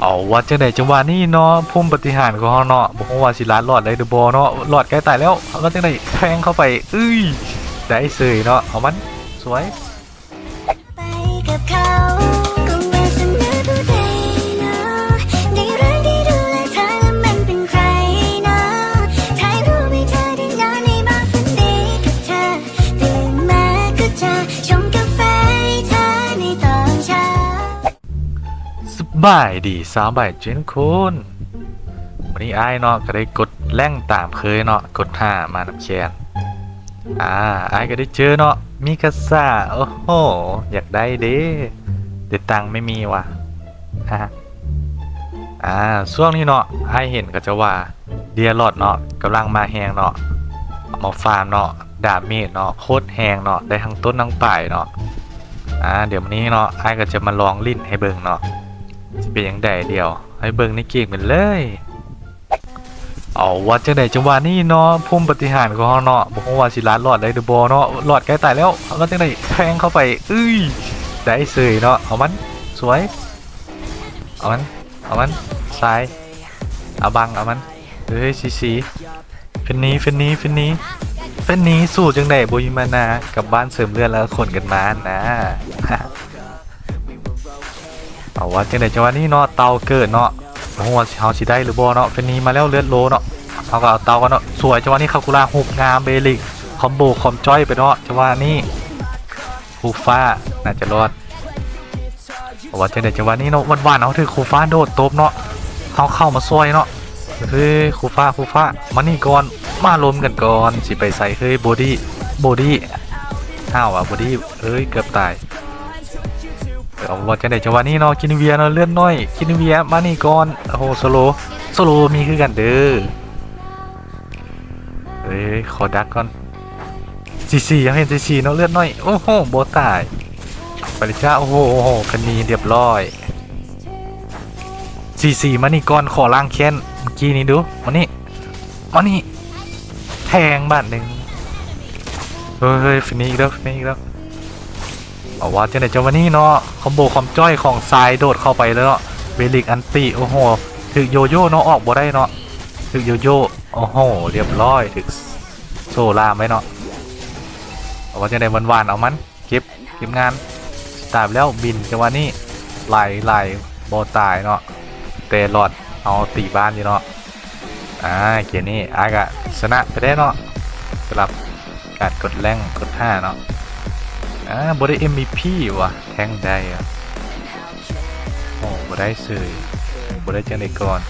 เอาว่าจังไดจังหวะนี้เนาะพุ่มปฏิหารของเฮาเนาะบอกว่าสิลาดรอดได้หรือบอเนาะรอดใกล้ตายแล้วเอาก็จังไดแทงเข้าไปเอ้ยได้เสยเนาะเอามันสวย บายดีสาวบายเจนคุณวันนี้ไอ้เนาะก็ได้กดแล่งตามเคยเนาะกดห้ามานำแคนอ่าไอ้ก็ได้เจอเนาะมีกระซ่าโอ้โหอยากได้เด้เด็ดตังไม่มีว่ะฮะอ่าช่วงนี้เนาะไอ้เห็นก็จะว่าเดียรอดเนาะกำลังมาแหงเนาะมาฟาร์มเนาะดาบมีดเนาะโคตรแหงเนาะได้ทั้งต้นทั้งปลายเนาะอ่าเดี๋ยววันนี้เนาะไอ้ก็จะมาลองลิ้นให้เบิ่งเนาะ สิเป็นอย่างใดเดียว ให้เบิ่งในเกมมันเลย เอาว่าจังไดจังหวะนี้เนาะพุ่มปฏิหารของเฮาเนาะบ่ฮู้ว่าสิลาดรอดได้หรือบ่เนาะรอดใกล้ตายแล้วเอาก็จังไดแทงเข้าไปเอ้ยได้เสยเนาะเอามันสวยเอามันเอามันซ้ายเอาบังเอามันเฮ้ยสีสีเฟนนี้เฟนนี้เฟนนี้เฟนนี้สู้จังไดบ่มีมานากลับบ้านเสริมเลือดแล้วขนกันมานะ เอาว่าจังไดจังหวะนี้เนาะเตาเกิดเนาะโอ้โหว่าเฮาสิได้หรือบ่เนาะเป็นนี้มาแล้วเลือดโลเนาะเอาก็เอาเตากันเนาะสวยจังหวะนี้คาคูล่าหุบงามเบลิกคอมโบคอมจ้อยไปเนาะจังหวะนี้คูฟ้าน่าจะรอดเอาว่าจังไดจังหวะนี้เนาะหวานๆเอาถือคูฟ้าโดดตบเนาะเฮาเข้ามาซอยเนาะเฮ้ยคูฟ้าคูฟ้ามานี่ก่อนมารวมกันก่อนสิไปใส่เฮ้ยบอดี้บอดี้ห้าวอะบอดี้เอ้ยเกือบตาย เอาว่าจังไดจังหวะนี้เนาะกินเวียเนาะเลื่อนน้อยกินเวียมานี่ก่อนโอ้โหโซโลโซโลมีคือกันเด้อเฮ้ยขอดักก่อนซีซียังเห็นซีซีเนาะเลื่อนน้อยโอ้โหโบตายไปเลยจ้าโอ้โหโอ้โหคันนี้เรียบร้อยซีซีมานี่ก่อนขอล้างแค้นเมื่อกี้นี้ดูมานี่มานี่แทงบาทหนึ่งเฮ้ยเฮ้ยฟินิกแล้วฟินิกแล้ว เอาว่าจังไดจังวันนี้เนาะคอมโบความจ้อยของทรายโดดเข้าไปแล้วเบลิกอันติโอ้โหถึกโยโย่เนาะออกบ่ได้เนาะถึกโยโย่โอ้โหเรียบร้อยถึกโซล่าไว้เนาะเอาว่าจังไดหวานๆเอามันเก็บเก็บงานตายแล้วบินจังวันนี้ไหลไหลบ่ตายเนาะแต่หลอดเอาตีบ้านอยู่เนาะอ่าเกมนี้อากะชนะไปได้เนาะสำหรับการกดแรงกดห้าเนาะ อ่าบได้ MVP ว่ะแทงได้อะโอ้บได้เสยบได้จังไดก่อน